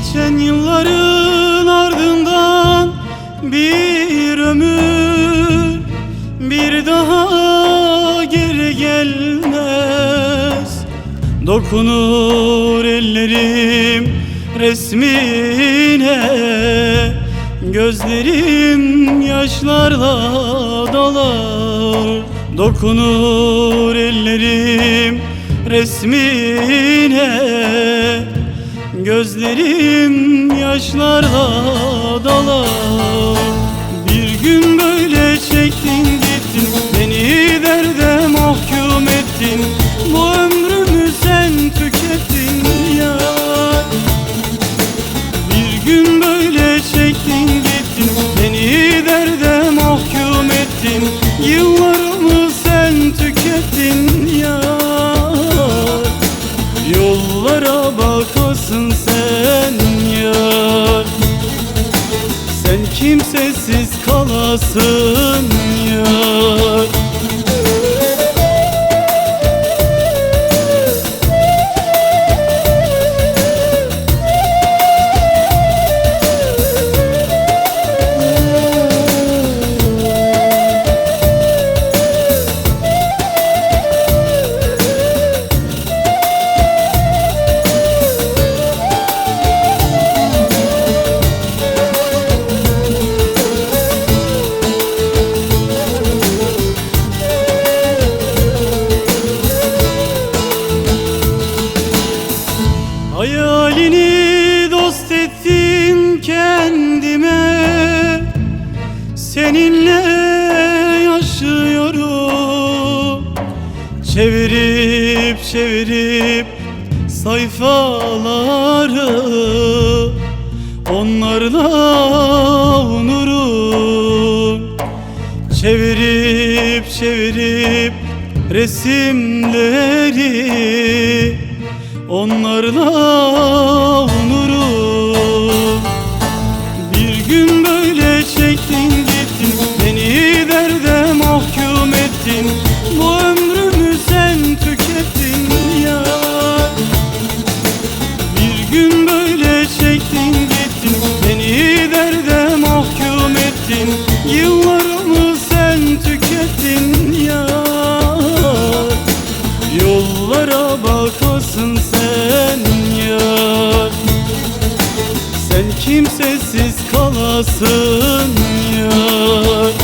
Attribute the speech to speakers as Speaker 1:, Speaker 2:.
Speaker 1: Geçen yılların ardından bir ömür bir daha geri gelmez. Dokunur ellerim resmine Gözlerim yaşlarla dolar. Dokunur ellerim resmine Gözlerim yaşlarla dolar Bir gün böyle kimsesiz kalasın Çevirip çevirip sayfaları Onlarla onurum Çevirip çevirip resimleri Onlarla onurum Bir gün böyle çektin gittin Beni derde mahkum ettin. sensiz kalasın yar.